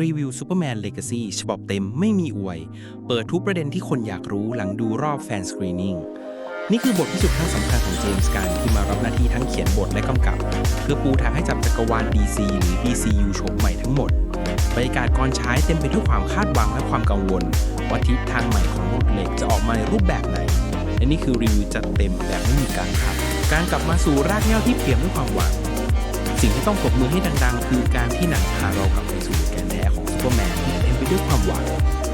รีวิว Superman Legacy ฉบับเต็มไม่มีอวย เปิดทุกประเด็นที่คนอยากรู้หลังดูรอบแฟนสกรีนิ่งนี่คือบทพิสูจน์ครั้งสำคัญของเจมส์การที่มารับหน้าที่ทั้งเขียนบทและกำกับ เพื่อปูทางให้จับจักรวาล DC หรือ DCU โฉมใหม่ทั้งหมด บรรยากาศก่อนใช้เต็มไปด้วยความคาดหวังและความกังวล ว่าทิศทางใหม่ของบทเหล็กจะออกมาในรูปแบบไหน และนี่คือรีวิวจัดเต็มแบบไม่มีการครับ การกลับมาสู่รากเหง้าที่เปี่ยมด้วยความหวัง สิ่งที่ต้องปรบมือให้ดังๆ คือการที่หนังพาเรากลับไปสู่แกนแท้ของซูเปอร์แมนที่เต็มไปด้วยความหวัง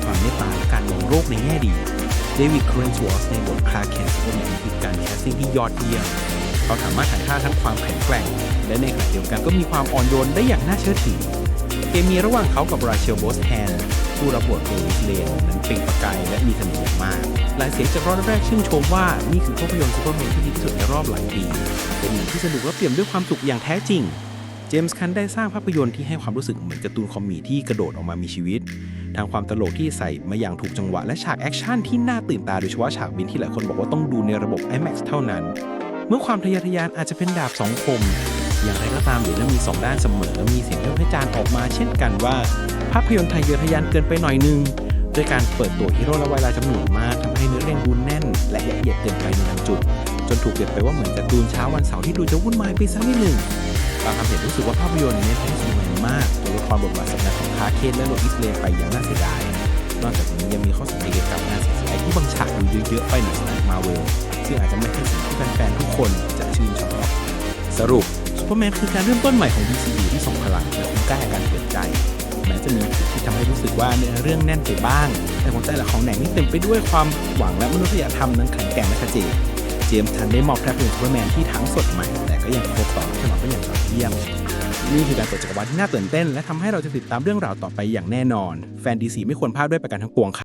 ความเมตตาและการมองโลกในแง่ดีเดวิดครนสวอสในบทคลาร์กเคนซูเปอร์แมนคือการแคสติ้งที่ยอดเยี่ยมเขาสามารถถ่ายทอดทั้งความแข็งแกร่ง และในขณะเดียวกันก็มีความอ่อนโยนได้อย่างน่าเชื่อถือเคมีระหว่างเขากับราเชลโบสแทนผู้รับบทโดยเลนนั้นเปล่งประกายและมีเสน่ห์อย่างมาก หลายเสียงจากรอบแรกชื่นชมว่านี่คือภาพยนตร์ซูเปอร์แมนที่ดีที่สุดในรอบหลายปี เป็นหนังที่สนุกและเปี่ยมด้วยความสุขอย่างแท้จริง เจมส์คันได้สร้างภาพยนตร์ที่ให้ความรู้สึกเหมือนการ์ตูนคอมมิที่กระโดดออกมามีชีวิต ทางความตลกที่ใส่มาอย่างถูกจังหวะและฉากแอคชั่นที่น่าตื่นตาโดยเฉพาะฉากบินที่หลายคนบอกว่าต้องดูในระบบ IMAX เท่านั้น เมื่อความทะเยอทะยานอาจจะเป็นดาบสองคมอย่างไรก็ตามเหรียญนั้มีสองด้านเสมอ มีเสียงวิพากษ์วิจารณ์ออกมาเช่นกันว่า ภาพยนตร์ไทยเยอทะยานเกินไปหน่อยนึงด้วยการเปิดตัวฮีโร่และวายลาจำนวนมากทำให้เนื้อเรื่องดูแน่น และละเอียดเกินไปในบางจุด จนถูกเปรียบไปว่าเหมือนการ์ตูนเช้าวันเสาร์ที่ดูจะวุ่นวายไปสักนิดหนึ่งบางควาเห็นรู้สึกว่าภาพยนตร์เน้นให้สวยมากตัวละครบทบาทสำคัญของคาเคนและโลอิสเลนไปอย่างน่าเสียดายนอกจากนี้ยังมีข้อสังเกตกับงาน CGI ที่บางฉากดูเยอะๆไปหน่อยสำหรับมาเวลซึ่งอาจจะไม่ใช่สิ่งที่แฟนๆทุกคนจะชื่นชอบสรุปซูเปอร์แมนคือการเริ่มต้นใหม่ของ DCU ที่ส่งพลังและคุ้มค่าแก่การเปิดใจแม้จะมีจุดที่ทำให้รู้สึกว่าเนื้อเรื่องแน่นไปบ้าง แต่หัวใจหลักของหนังนี่เต็มไปด้วยความหวังและมนุษยธรรมนั้นแข็งแกร่งและชัดเจน เจมส์ทันได้มอบแพลตฟอร์มซูเปอร์แมนที่ทั้งสดใหม่ แต่ก็ยังครบต่อฉบับได้อย่างยอดเยี่ยม นี่คือการเปิดจักรวาลที่น่าตื่นเต้น และทำให้เราจะติดตามเรื่องราวต่อไปอย่างแน่นอน แฟนดีซีไม่ควรพลาดด้วยประการทั้งปวงค่ะ